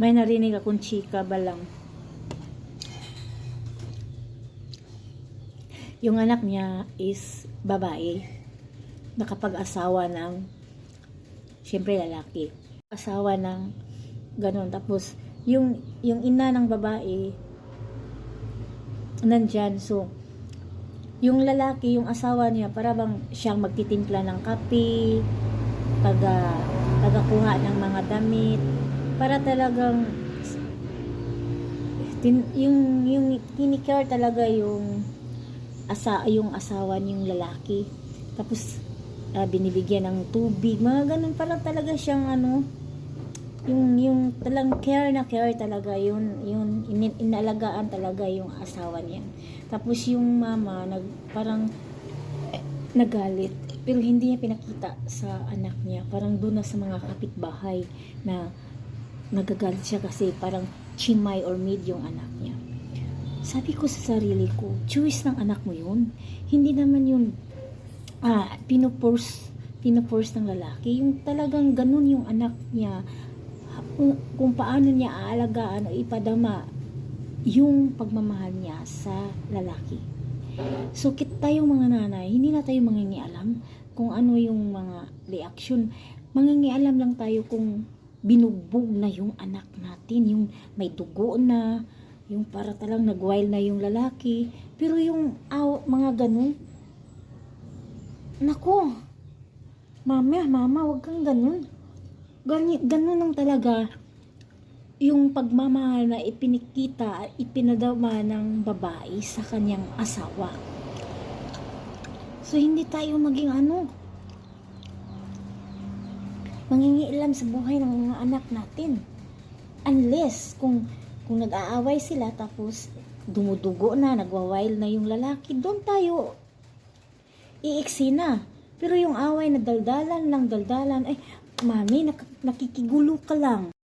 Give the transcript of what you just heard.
May narinig akong chika ba lang. Yung anak niya is babae. Nakapag-asawa ng, syempre lalaki. Asawa ng ganun. Tapos, yung, yung ina ng babae, nandyan. So, yung lalaki, yung asawa niya, para bang siyang magtitimpla ng kape, taga, tagakuha ng mga damit, para talagang tin, yung yung kinikare talaga yung asa yung asawa niyong lalaki. Tapos ah, binibigyan ng tubig. Mga ganun parang talaga siyang ano yung yung talang care na care talaga yun yun in, inalagaan talaga yung asawa niya. Tapos yung mama nag parang eh, nagalit. Pero hindi niya pinakita sa anak niya. Parang doon na sa mga kapitbahay na nagagalit siya kasi parang chimay or mid yung anak niya. Sabi ko sa sarili ko, choice ng anak mo yun. Hindi naman yun ah, pinupurse, pinupurse ng lalaki. Yung talagang ganun yung anak niya, kung, kung paano niya aalagaan o ipadama yung pagmamahal niya sa lalaki. So, kit tayong mga nanay, hindi na tayo mangingialam kung ano yung mga reaction. Mangingialam lang tayo kung binugbog na yung anak natin, yung may dugo na, yung para talang nagwild na yung lalaki. Pero yung aw, mga ganun, nako, mama, mama, wag kang ganun. Ganyan, ganun lang talaga yung pagmamahal na ipinikita ipinadama ng babae sa kanyang asawa. So, hindi tayo maging ano, mangingialam sa buhay ng mga anak natin. Unless, kung, kung nag-aaway sila tapos dumudugo na, nagwawild na yung lalaki, doon tayo iiksi na. Pero yung away na daldalan lang, daldalan, ay, mami, nak- nakikigulo ka lang.